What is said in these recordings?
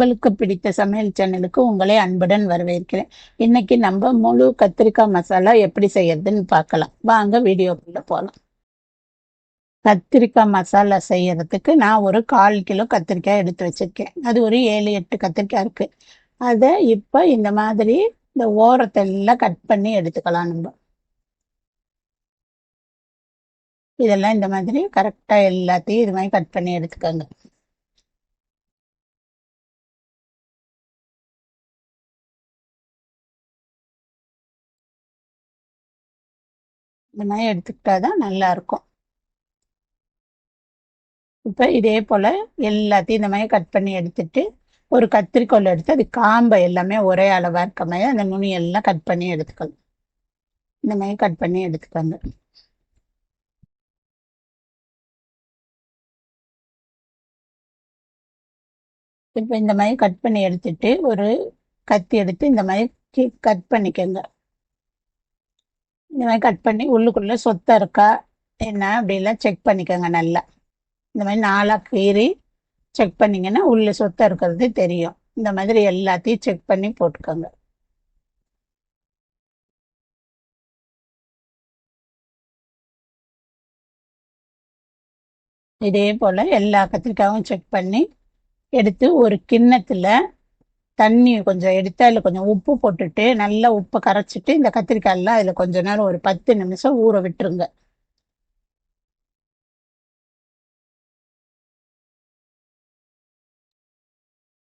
உங்களுக்கு பிடித்த சமையல் சேனலுக்கு உங்களை அன்புடன் வரவேற்கிறேன். இன்னைக்கு நம்ம முழு கத்திரிக்காய் மசாலா எப்படி செய்யறதுன்னு பார்க்கலாம். வாங்க வீடியோக்குள்ள போகலாம் கத்திரிக்காய் மசாலா செய்யறதுக்கு நான் ஒரு கால் கிலோ கத்திரிக்காய் எடுத்து வச்சிருக்கேன். அது ஒரு ஏழு எட்டு கத்திரிக்காய் இருக்கு. அதை இப்போ இந்த மாதிரி இந்த ஓரத்தை எல்லாம் கட் பண்ணி எடுத்துக்கலாம் நம்ம. இதெல்லாம் இந்த மாதிரி கரெக்டாக எல்லாத்தையும் இது மாதிரி கட் பண்ணி எடுத்துக்கோங்க. இந்த மாதிரி எடுத்துக்கிட்டா தான் நல்லா இருக்கும். இப்போ இதே போல் எல்லாத்தையும் இந்த மாதிரி கட் பண்ணி எடுத்துட்டு ஒரு கத்திரிக்கோல் எடுத்து அது காம்பை எல்லாமே ஒரே அளவாக இருக்க மாதிரி அந்த நுனி எல்லாம் கட் பண்ணி எடுத்துக்கணும் இந்த மாதிரி கட் பண்ணி எடுத்துக்கோங்க. இப்போ இந்த மாதிரி கட் பண்ணி எடுத்துட்டு ஒரு கத்தி எடுத்து இந்த மாதிரி கட் பண்ணிக்கோங்க. இந்த மாதிரி கட் பண்ணி உள்ளுக்குள்ளே சொத்தை இருக்கா என்ன அப்படிலாம் செக் பண்ணிக்கோங்க நல்லா. இந்த மாதிரி நாளாக கீறி செக் பண்ணிங்கன்னா உள்ள சொத்தை இருக்கிறது தெரியும். இந்த மாதிரி எல்லாத்தையும் செக் பண்ணி போட்டுக்கோங்க. இதே போல் எல்லா கத்திரிக்காயும் செக் பண்ணி எடுத்து ஒரு கிண்ணத்தில் தண்ணி கொஞ்சம் எடுத்து அதில் கொஞ்சம் உப்பு போட்டுட்டு நல்லா உப்பை கரைச்சிட்டு இந்த கத்திரிக்காயெல்லாம் அதில் கொஞ்ச நேரம் ஒரு பத்து நிமிஷம் ஊற விட்டுருங்க.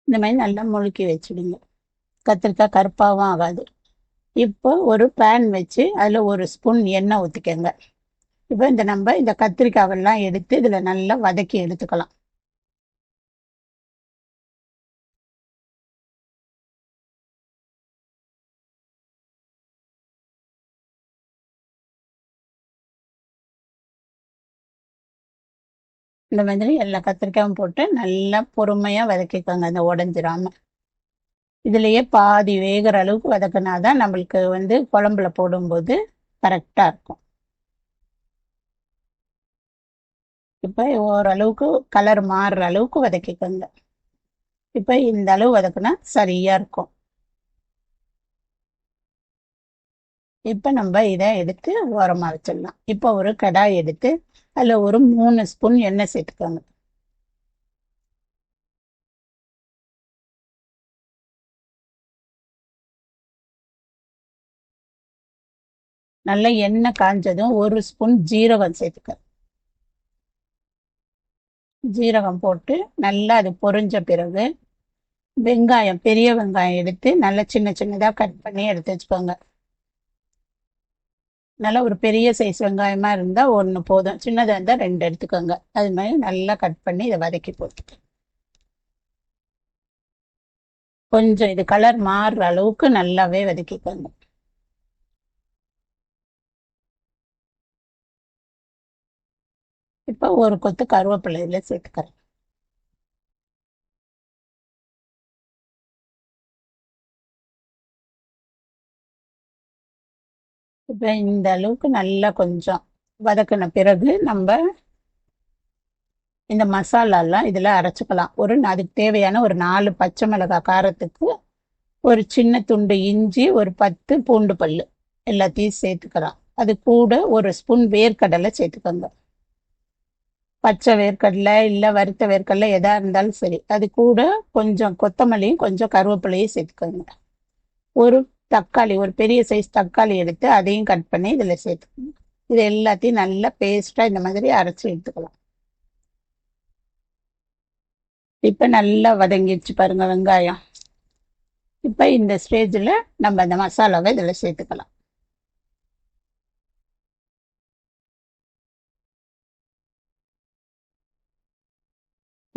இந்த மாதிரி நல்லா முழுக்கி வச்சுடுங்க. கத்திரிக்காய் கருப்பாகவும் ஆகாது. இப்போ ஒரு பேன் வச்சு அதில் ஒரு ஸ்பூன் எண்ணெய் ஊற்றிக்கங்க இப்போ இந்த நம்ம இந்த கத்திரிக்காவெல்லாம் எடுத்து இதில் நல்லா வதக்கி எடுத்துக்கலாம். இந்த மாதிரி எல்லா கத்திரிக்காயும் போட்டு நல்லா பொறுமையாக வதக்கிக்கோங்க. அந்த உடஞ்சிராம. இதுலேயே பாதி வேகிற அளவுக்கு வதக்கினாதான் நம்மளுக்கு வந்து குழம்புல போடும்போது கரெக்டாக இருக்கும். இப்போ ஓரளவுக்கு கலர் மாறுற அளவுக்கு வதக்கிக்கோங்க. இப்போ இந்த அளவு வதக்குனா சரியாக இருக்கும். இப்போ நம்ம இதை எடுத்து ஓரமாக வச்சிடலாம். இப்போ ஒரு கடாய் எடுத்து அதில் ஒரு மூணு ஸ்பூன் எண்ணெய் சேர்த்துக்கோங்க. நல்லா எண்ணெய் காஞ்சதும் ஒரு ஸ்பூன் ஜீரகம் சேர்த்துக்க. ஜீரகம் போட்டு நல்லா அது பொரிஞ்ச பிறகு வெங்காயம் பெரிய வெங்காயம் எடுத்து நல்லா சின்ன சின்னதாக கட் பண்ணி எடுத்து வச்சுக்கோங்க. நல்லா ஒரு பெரிய சைஸ் வெங்காயமாக இருந்தால் ஒன்று போதும். சின்னதாக இருந்தால் ரெண்டு எடுத்துக்கோங்க. அது மாதிரி நல்லா கட் பண்ணி இதை வதக்கி போட்டு கொஞ்சம் இது கலர் மாறுற அளவுக்கு நல்லாவே வதக்கிக்கோங்க. இப்போ ஒரு கொத்து கருவேப்பிலையில சேர்த்துக்கிறேன். இப்போ இந்த அளவுக்கு நல்லா கொஞ்சம் வதக்கின பிறகு நம்ம இந்த மசாலாலாம் இதில் அரைச்சிக்கலாம். ஒரு அதுக்கு தேவையான ஒரு நாலு பச்சை மிளகாய் காரத்துக்கு ஒரு சின்ன துண்டு இஞ்சி ஒரு பத்து பூண்டு பல் எல்லாத்தையும் சேர்த்துக்கலாம். அது கூட ஒரு ஸ்பூன் வேர்க்கடலை சேர்த்துக்கோங்க. பச்சை வேர்க்கடலை இல்லை வறுத்த வேர்க்கடலை எதாக இருந்தாலும் சரி அது கூட கொஞ்சம் கொத்தமல்லியும் கொஞ்சம் கருவேப்பிலையும் சேர்த்துக்கோங்க. ஒரு தக்காளி ஒரு பெரிய சைஸ் தக்காளி எடுத்து அதையும் கட் பண்ணி இதில் சேர்த்துக்கணும். இது எல்லாத்தையும் நல்லா பேஸ்ட்டாக இந்த மாதிரி அரைச்சி எடுத்துக்கலாம். இப்போ நல்லா வதங்கிடுச்சு பாருங்க வெங்காயம். இப்போ இந்த ஸ்டேஜில் நம்ம அந்த மசாலாவை இதில் சேர்த்துக்கலாம்.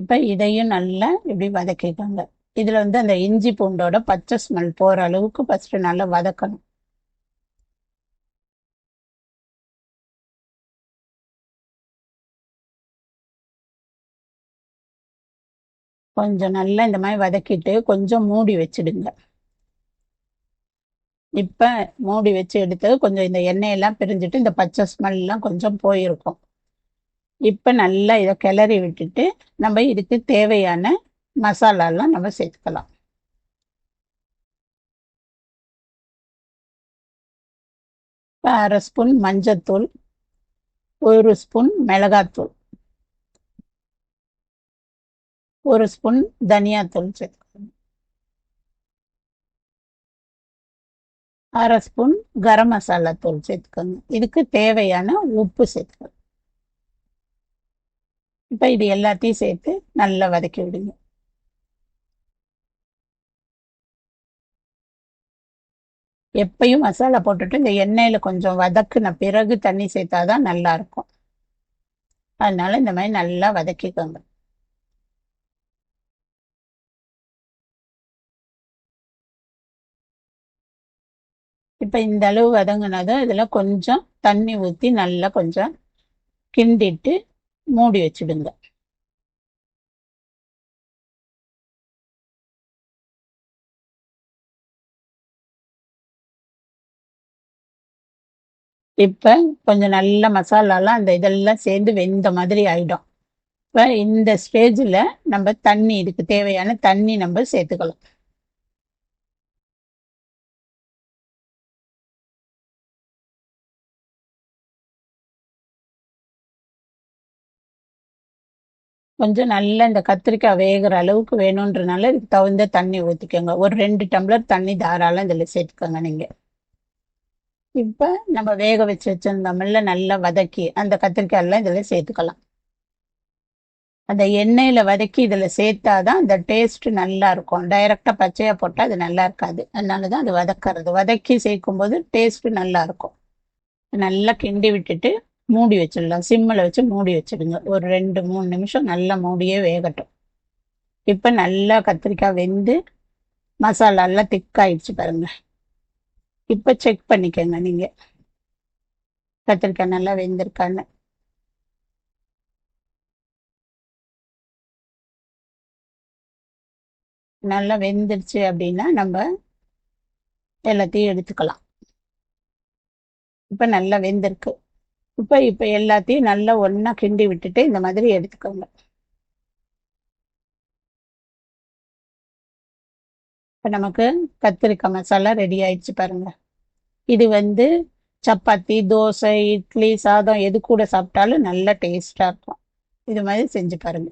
இப்போ இதையும் நல்லா இப்படி வதக்கிக்கோங்க. இதில் வந்து அந்த இஞ்சி பூண்டோட பச்சை ஸ்மெல் போகிற அளவுக்கு ஃபஸ்ட்டு நல்லா வதக்கணும். கொஞ்சம் நல்லா இந்த மாதிரி வதக்கிட்டு கொஞ்சம் மூடி வச்சிடுங்க. இப்போ மூடி வச்சு எடுத்து கொஞ்சம் இந்த எண்ணெயெல்லாம் பிரிஞ்சுட்டு இந்த பச்சை ஸ்மெல்லாம் கொஞ்சம் போயிருக்கும். இப்போ நல்லா இதை கிளறி விட்டுட்டு நம்ம இதுக்கு தேவையான மசாலாலாம் நம்ம சேர்த்துக்கலாம். அரை ஸ்பூன் மஞ்சத்தூள் ஒரு ஸ்பூன் மிளகாத்தூள் ஒரு ஸ்பூன் தனியாத்தூள் சேர்த்துக்கணும் அரை ஸ்பூன் கரம் மசாலா தூள் சேர்த்துக்கோங்க. இதுக்கு தேவையான உப்பு சேர்த்துக்கணும் இப்போ இது எல்லாத்தையும் சேர்த்து நல்லா வதக்கி விடுங்க. எப்பயும் மசாலா போட்டுட்டு இந்த எண்ணெயில் கொஞ்சம் வதக்குன பிறகு தண்ணி சேர்த்தாதான் நல்லா இருக்கும் அதனால இந்த மாதிரி நல்லா வதக்கிக்கோங்க. இப்போ இந்த அளவு வதங்கினதும் இதில் கொஞ்சம் தண்ணி ஊற்றி நல்லா கொஞ்சம் கிண்டிட்டு மூடி வச்சுடுங்க. இப்போ கொஞ்சம் நல்ல மசாலாலாம் அந்த இதெல்லாம் சேர்ந்து வெந்த மாதிரி ஆகிடும் இப்போ இந்த ஸ்டேஜில் நம்ம தண்ணி இதுக்கு தேவையான தண்ணி நம்ம சேர்த்துக்கலாம் கொஞ்சம் நல்லா இந்த கத்திரிக்காய் வேகிற அளவுக்கு வேணுன்றனால இதுக்கு தகுந்த தண்ணி ஊற்றிக்கோங்க ஒரு ரெண்டு டம்ளர் தண்ணி தாராளம் இதில் சேர்த்துக்கோங்க நீங்கள் இப்போ நம்ம வேக வச்சு வச்சிருந்தோம்ல நல்லா வதக்கி அந்த கத்திரிக்காய் எல்லாம் இதில் சேர்த்துக்கலாம். அந்த எண்ணெயில் வதக்கி இதில் சேர்த்தாதான் அந்த டேஸ்ட் நல்லா இருக்கும். டைரெக்டாக பச்சையாக போட்டால் அது நல்லா இருக்காது. அதனால தான் அது வதக்கிறது. வதக்கி சேர்க்கும் போது டேஸ்ட் நல்லா இருக்கும். நல்லா கிண்டி விட்டுட்டு மூடி வச்சிடலாம். சிம்மில் வச்சு மூடி வச்சிடுங்க. ஒரு ரெண்டு மூணு நிமிஷம் நல்லா மூடியே வேகட்டும். இப்போ நல்லா கத்திரிக்காய் வெந்து மசாலாலாம் திக்காயிடுச்சு பாருங்கள் இப்போ செக் பண்ணிக்கோங்க நீங்கள் கத்திரிக்காய் நல்லா வெந்திருக்கான்னு. நல்லா வெந்துருச்சு அப்படின்னா நம்ம எல்லாத்தையும் எடுத்துக்கலாம். இப்போ நல்லா வெந்திருக்கு. இப்போ இப்போ எல்லாத்தையும் நல்லா ஒன்றா கிண்டி விட்டுட்டு இந்த மாதிரி எடுத்துக்கோங்க. இப்போ நமக்கு கத்திரிக்காய் மசாலா ரெடி ஆயிடுச்சு பாருங்க. இது வந்து சப்பாத்தி தோசை இட்லி சாதம் எது கூட சாப்பிட்டாலும் நல்லா டேஸ்டாக இருக்கும். இது மாதிரி செஞ்சு பாருங்க.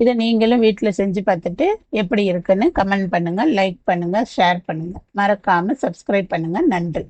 இதை நீங்களும் வீட்டில் செஞ்சு பார்த்துட்டு எப்படி இருக்குன்னு கமெண்ட் பண்ணுங்கள் லைக் பண்ணுங்கள் ஷேர் பண்ணுங்கள் மறக்காமல் சப்ஸ்கிரைப் பண்ணுங்கள் நன்றி.